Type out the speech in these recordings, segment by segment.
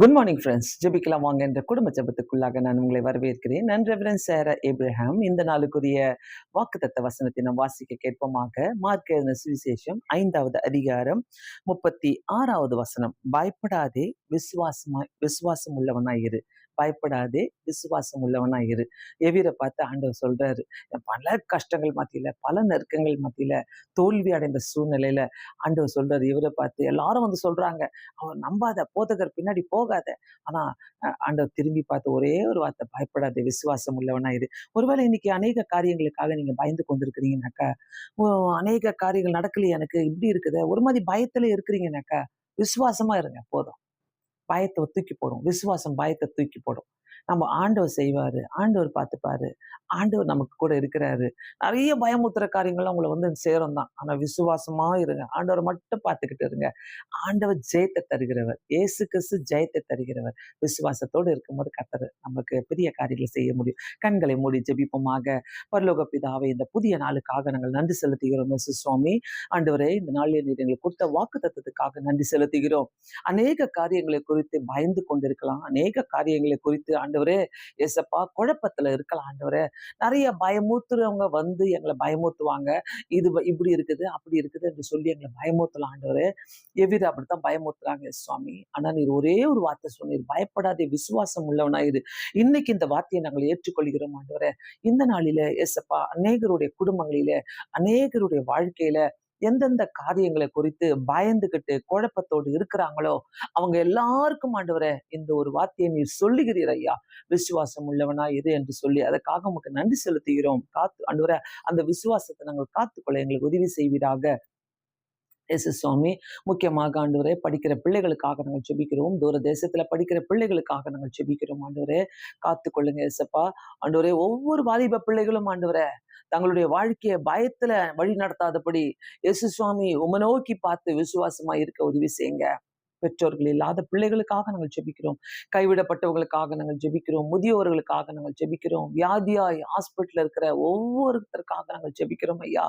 Good morning friends ஜெபிக்கலாம் வாங்க. என்ற குடும்ப ஜபத்துக்குள்ளாக நான் உங்களை வரவேற்கிறேன். நன்றவரன் சேர ஏப்ரஹாம் இந்த நாளுக்குரிய வாக்குத்தத்த வசனத்தை நாம் வாசிக்க கேட்போமாக. மார்க் எழுதின சுவிசேஷம் ஐந்தாவது அதிகாரம் முப்பத்தி ஆறாவது வசனம். பயப்படாதே விசுவாசமாய் விசுவாசம் உள்ளவனாயிரு பயப்படாதே விசுவாசம் உள்ளவனா இரு. எவிரை பார்த்து ஆண்டவர் சொல்றாரு பல கஷ்டங்கள் மத்தியில பல நெருக்கங்கள் மத்தியில தோல்வி அடைந்த சூழ்நிலையில ஆண்டவர் சொல்றாரு இவரை பார்த்து எல்லாரும் வந்து சொல்றாங்க அவர் நம்பாத போதகர் பின்னாடி போகாத. ஆனா ஆண்டவர் திரும்பி பார்த்து ஒரே ஒரு வார்த்தை பயப்படாத விசுவாசம் உள்ளவனா இரு. ஒருவேளை இன்னைக்கு அநேக காரியங்களுக்காக நீங்க பயந்து கொண்டிருக்கிறீங்கனாக்கா அநேக காரியங்கள் நடக்கலையே எனக்கு இப்படி இருக்குது ஒரு மாதிரி பயத்துல இருக்கிறீங்கனாக்கா விசுவாசமா இருங்க போதும். பயத்தை தூக்கி போடும். விசுவாசம் பயத்தை தூக்கி போடும். நம்ம ஆண்டவர் செய்வாரு. ஆண்டவர் பார்த்துப்பாரு. ஆண்டவர் நமக்கு கூட இருக்கிறாரு. நிறைய பயமுத்துற காரியங்கள்லாம் உங்களை வந்து சேரும் தான் ஆனா விசுவாசமா இருங்க. ஆண்டவர் மட்டும் பார்த்துக்கிட்டு இருங்க. ஆண்டவர் ஜெயத்தை தருகிறவர். ஏசு கிறிஸ்து ஜெயத்தை தருகிறவர். விசுவாசத்தோடு இருக்கும்போது கத்தர் நமக்கு பெரிய காரியங்களை செய்ய முடியும். கண்களை மூடி ஜெபிப்போமாக. பரலோக பிதாவை இந்த புதிய நாளுக்காக நாங்கள் நன்றி செலுத்துகிறோம். மிஸ் சுவாமி ஆண்டவரே இந்த நாளில் நீர் எங்களுக்கு கொடுத்த வாக்கு தத்துவத்துக்காக நன்றி செலுத்துகிறோம். அநேக காரியங்களை குறித்து பயந்து கொண்டிருக்கலாம். அநேக காரியங்களை குறித்து ஆண்டவரே எசப்பா குழப்பத்துல இருக்கலாம். ஆண்டவரே நிறைய பயமூத்துறவங்க வந்து எங்களை பயமூத்துவாங்க இது இப்படி இருக்குது அப்படி இருக்குது என்று சொல்லி எங்களை பயமூத்தலாம் எவ்வித அப்படித்தான் பயமூத்துறாங்க சுவாமி. ஆனா நீர் ஒரே ஒரு வார்த்தை சொன்னீர் பயப்படாதே விசுவாசம் உள்ளவனா இது இன்னைக்கு இந்த வார்த்தையை நாங்கள் ஏற்றுக்கொள்கிறோம் ஆண்டவரே. இந்த நாளில எசப்பா அநேகருடைய குடும்பங்களில அநேகருடைய வாழ்க்கையில எந்தெந்த காரியங்களை குறித்து பயந்துகிட்டு குழப்பத்தோடு இருக்கிறாங்களோ அவங்க எல்லாருக்கும் ஆண்டவரை இந்த ஒரு வார்த்தையை நீர் சொல்லுகிறீர் ஐயா. விசுவாசம் உள்ளவனா இது என்று சொல்லி அதற்காக உமக்கு நன்றி செலுத்துகிறோம். காத்து ஆண்டவரை அந்த விசுவாசத்தை நாங்கள் காத்துக்கொள்ள எங்களுக்கு உதவி செய்வீராக. எஸ் சுவாமி முக்கியமாக ஆண்டவரே படிக்கிற பிள்ளைகளுக்காக நாங்கள் செபிக்கிறோம் தூர தேசத்துல படிக்கிற பிள்ளைகளுக்காக நாங்கள் செபிக்கிறோம் ஆண்டவரே. காத்துக்கொள்ளுங்க எசப்பா ஆண்டவரே ஒவ்வொரு வாலிப பிள்ளைகளும் ஆண்டவரே தங்களுடைய வாழ்க்கையை பயத்துல வழி நடத்தாதபடி எசு சுவாமி உம நோக்கி பார்த்து விசுவாசமா இருக்க உதவி செய்யுங்க. பெற்றோர்கள் இல்லாத பிள்ளைகளுக்காக நாங்கள் ஜெபிக்கிறோம். கைவிடப்பட்டவர்களுக்காக நாங்கள் ஜெபிக்கிறோம். முதியோர்களுக்காக நாங்கள் ஜெபிக்கிறோம். வியாதியாய் ஹாஸ்பிட்டல் இருக்கிற ஒவ்வொருத்தருக்காக நாங்கள் ஜெபிக்கிறோம் ஐயா.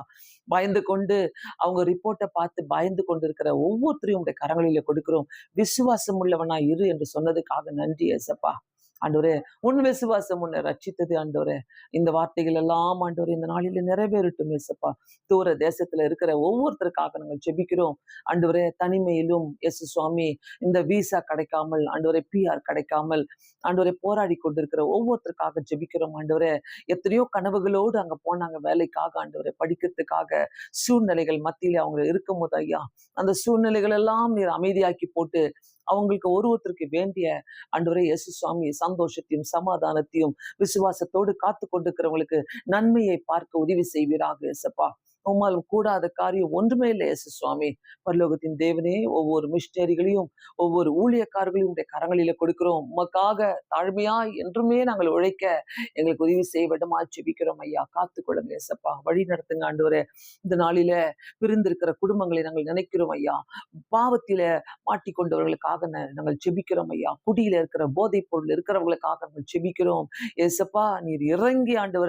பயந்து கொண்டு அவங்க ரிப்போர்ட்டை பார்த்து பயந்து கொண்டு இருக்கிற ஒவ்வொருத்தரையும் உடைய கரங்களில கொடுக்கிறோம். விசுவாசம் உள்ளவனா இரு என்று சொன்னதுக்காக நன்றி ஏசப்பா. ஆண்டவரே உன் விசுவாசம் உன்னை ரட்சித்தது ஆண்டவரே. இந்த வார்த்தைகள் எல்லாம் ஆண்டவரே இந்த நாளில நிறைவேறட்டும் ஏசப்பா தூர தேசத்துல இருக்கிற ஒவ்வொருத்தருக்காக நாங்கள் ஜெபிக்கிறோம். ஆண்டவரே தனிமையிலும் எஸ் சுவாமி இந்த விசா கிடைக்காமல் ஆண்டவரே பிஆர் கிடைக்காமல் ஆண்டவரை போராடி கொண்டிருக்கிற ஒவ்வொருத்தருக்காக ஜெபிக்கிறோம் ஆண்டவரே. எத்தனையோ கனவுகளோடு அங்க போனாங்க வேலைக்காக ஆண்டவரை படிக்கிறதுக்காக சூழ்நிலைகள் மத்தியில அவங்க இருக்கும் போது ஐயா. அந்த சூழ்நிலைகள் எல்லாம் நீர் அமைதியாக்கி போட்டு அவங்களுக்கு ஒருவருக்கு வேண்டிய அன்றுவரை இயேசு சுவாமி சந்தோஷத்தையும் சமாதானத்தையும் விசுவாசத்தோடு காத்து கொண்டிருக்கிறவங்களுக்கு நன்மையை பார்க்க உதவி செய்வீராக இயேசப்பா. உம்மாலும் கூடாத காரியம் ஒன்றுமே இல்லை எஸ் சுவாமி. பரலோகத்தின் தேவனே ஒவ்வொரு மிஷினரிகளையும் ஒவ்வொரு ஊழியக்காரர்களையும் உடைய கரங்களில கொடுக்கிறோம். உமக்காக தாழ்மையா என்றுமே நாங்கள் உழைக்க எங்களுக்கு உதவி செய்ய விடமா ஜெபிக்கிறோம் ஐயா. காத்து கொள்ளுங்க எசப்பா வழி நடத்துங்க ஆண்டு இந்த நாளில பிரிந்திருக்கிற குடும்பங்களை நாங்கள் நினைக்கிறோம் ஐயா. பாவத்தில மாட்டிக்கொண்டவர்களுக்காக நாங்கள் ஜெபிக்கிறோம் ஐயா. குடியில இருக்கிற போதைப் பொருள் இருக்கிறவங்களுக்காக நாங்கள் ஜெபிக்கிறோம் ஏசப்பா நீர் இறங்கி ஆண்டு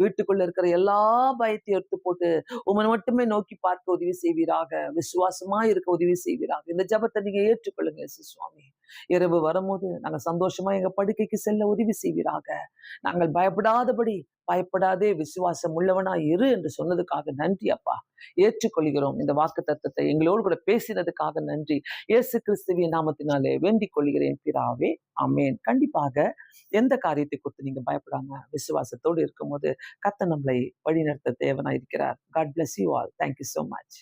வீட்டுக்குள்ள இருக்கிற எல்லா பயத்தையும் எடுத்து போட்டு உமனை மட்டுமே நோக்கி பார்க்க உதவி செய்வீராக விசுவாசமா இருக்க உதவி செய்வீராக. இந்த ஜபத்தை நீங்க ஏற்றுக்கொள்ளுங்க சுவாமி. இரவு வரும்போது நாங்க சந்தோஷமா எங்க படுக்கைக்கு செல்ல உதவி செய்வீராக. நாங்கள் பயப்படாதபடி பயப்படாதே விசுவாசம் உள்ளவனா இரு என்று சொன்னதுக்காக நன்றி அப்பா. ஏற்றுக்கொள்கிறோம். இந்த வாக்கு தத்துவத்தை எங்களோடு கூட பேசினதுக்காக நன்றி. இயேசு கிறிஸ்துவின் நாமத்தினாலே வேண்டிக் கொள்கிறேன் பிராவே அமேன் கண்டிப்பாக எந்த காரியத்தை குறித்து நீங்க பயப்படாம விசுவாசத்தோடு இருக்கும்போது கத்த நம்மளை வழிநடத்த தேவனா இருக்கிறார். God bless you all thank you so much